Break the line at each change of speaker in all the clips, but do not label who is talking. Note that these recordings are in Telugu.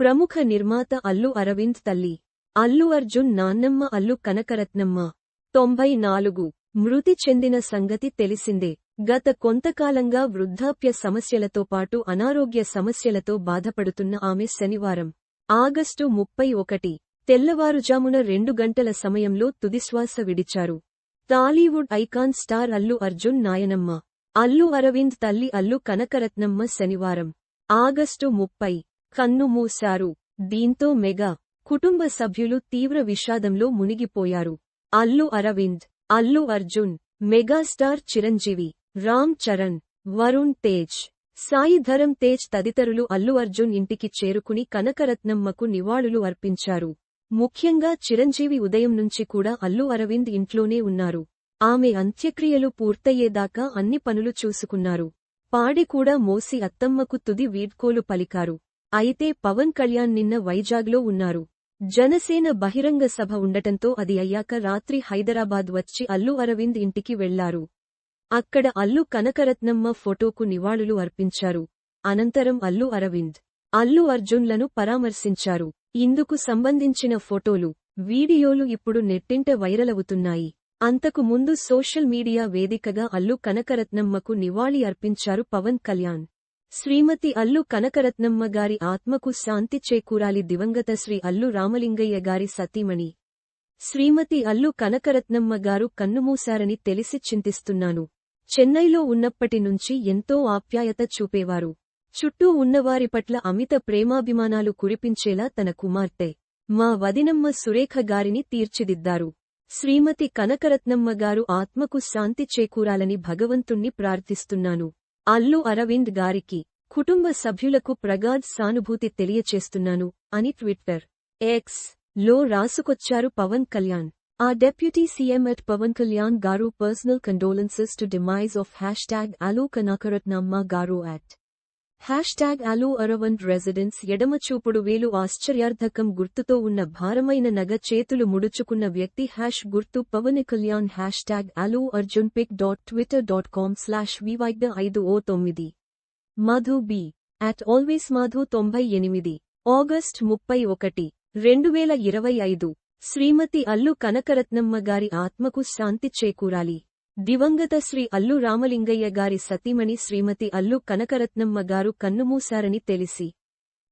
ప్రముఖ నిర్మాత అల్లు అరవింద్ తల్లి. అల్లు అర్జున్ నాన్నమ్మ అల్లు కనకరత్నమ్మ. తొంభై నాలుగు మృతి చెందిన సంగతి తెలిసిందే. గత కొంతకాలంగా వృద్ధాప్య సమస్యలతో పాటు అనారోగ్య సమస్యలతో బాధపడుతున్న ఆమె శనివారం ఆగస్టు ముప్పై ఒకటి తెల్లవారుజామున రెండు గంటల సమయంలో తుదిశ్వాస విడిచారు. టాలీవుడ్ ఐకాన్ స్టార్ అల్లు అర్జున్ నాయనమ్మ. అల్లు అరవింద్ తల్లి అల్లు కనకరత్నమ్మ శనివారం ఆగస్టు ముప్పై కన్ను మూశారు. దీంతో మెగా కుటుంబ సభ్యులు తీవ్ర విషాదంలో మునిగిపోయారు. అల్లు అరవింద్ అల్లు అర్జున్ మెగాస్టార్ చిరంజీవి రామ్ చరణ్ వరుణ్ తేజ్ సాయి తేజ్ తదితరులు అల్లు అర్జున్ ఇంటికి చేరుకుని కనకరత్నమ్మకు నివాళులు అర్పించారు. ముఖ్యంగా చిరంజీవి ఉదయం నుంచి కూడా అల్లు అరవింద్ ఇంట్లోనే ఉన్నారు. ఆమె అంత్యక్రియలు పూర్తయ్యేదాకా అన్ని పనులు చూసుకున్నారు. పాడి కూడా మోసి అత్తమ్మకు తుది వీడ్కోలు పలికారు. అయితే పవన్ కళ్యాణ్ నిన్న వైజాగ్లో ఉన్నారు. జనసేన బహిరంగ సభ ఉండటంతో అది అయ్యాక రాత్రి హైదరాబాద్ వచ్చి అల్లు అరవింద్ ఇంటికి వెళ్ళారు. అక్కడ అల్లు కనకరత్నమ్మ ఫోటోకు నివాళులు అర్పించారు. అనంతరం అల్లు అరవింద్ అల్లు అర్జున్లను పరామర్శించారు. ఇందుకు సంబంధించిన ఫోటోలు వీడియోలు ఇప్పుడు నెట్టింట వైరలవుతున్నాయి. అంతకు ముందు సోషల్ మీడియా వేదికగా అల్లు కనకరత్నమ్మకు నివాళి అర్పించారు పవన్ కళ్యాణ్. శ్రీమతి అల్లు కనకరత్నమ్మ గారి ఆత్మకు శాంతి చేకూరాలి దివంగత శ్రీ అల్లు రామలింగయ్య గారి సతీమణి. శ్రీమతి అల్లు కనకరత్నమ్మ గారు కన్నుమూశారని తెలిసి చింతిస్తున్నాను. చెన్నైలో ఉన్నప్పటి నుంచి ఎంతో ఆప్యాయత చూపేవారు. చుట్టూ ఉన్నవారి పట్ల అమిత ప్రేమాభిమానాలు కురిపించేలా తన కుమార్తె మా వదినమ్మ సురేఖ గారిని తీర్చిదిద్దారు. శ్రీమతి కనకరత్నమ్మ గారు ఆత్మకు శాంతి చేకూరాలని భగవంతుణ్ణి ప్రార్థిస్తున్నాను. అల్లు అరవింద్ గారికి కుటుంబ సభ్యులకు ప్రగాఢ్ సానుభూతి తెలియచేస్తున్నాను అని ట్విట్టర్ ఎక్స్లో రాసుకొచ్చారు పవన్ కళ్యాణ్. ఆ deputy CM at Pawan Kalyan garu personal condolences to demise of hashtag Allu garu at hash tag అలు అరవండ్ రెసిడెన్స్ ఎడమచూపుడు వేలు ఆశ్చర్యార్థకం గుర్తుతో ఉన్న భారమైన నగ చేతులు ముడుచుకున్న వ్యక్తి హ్యాష్ గుర్తు Pawan Kalyan hashtag Allu Arjun pic dot Twitter dot com slash వివైద్య ఐదు ఓ తొమ్మిది. Madhu B. At always Madhu తొంభై ఎనిమిది. ఆగస్ట్ ముప్పై ఒకటి రెండు వేల ఇరవై ఐదు. శ్రీమతి అల్లు కనకరత్నమ్మ గారి ఆత్మకు శాంతి చేకూరాలి. దివంగత శ్రీ అల్లు రామలింగయ్య గారి సతీమణి శ్రీమతి అల్లు కనకరత్నమ్మ గారు కన్నుమూశారని తెలిసి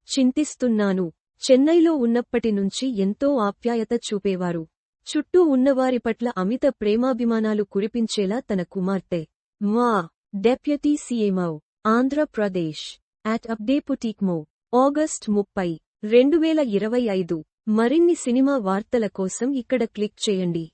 చింతిస్తున్నాను. చెన్నైలో ఉన్నప్పటి నుంచి ఎంతో ఆప్యాయత చూపేవారు. చుట్టూ ఉన్నవారి పట్ల అమిత ప్రేమాభిమానాలు కురిపించేలా తన కుమార్తె మా డెప్యూటీ సీఎంఓ ఆంధ్రప్రదేశ్ అట్ అప్డేపుటీక్మో ఆగస్ట్ ముప్పై రెండు వేల ఇరవై ఐదు. మరిన్ని సినిమా వార్తల కోసం ఇక్కడ క్లిక్ చేయండి.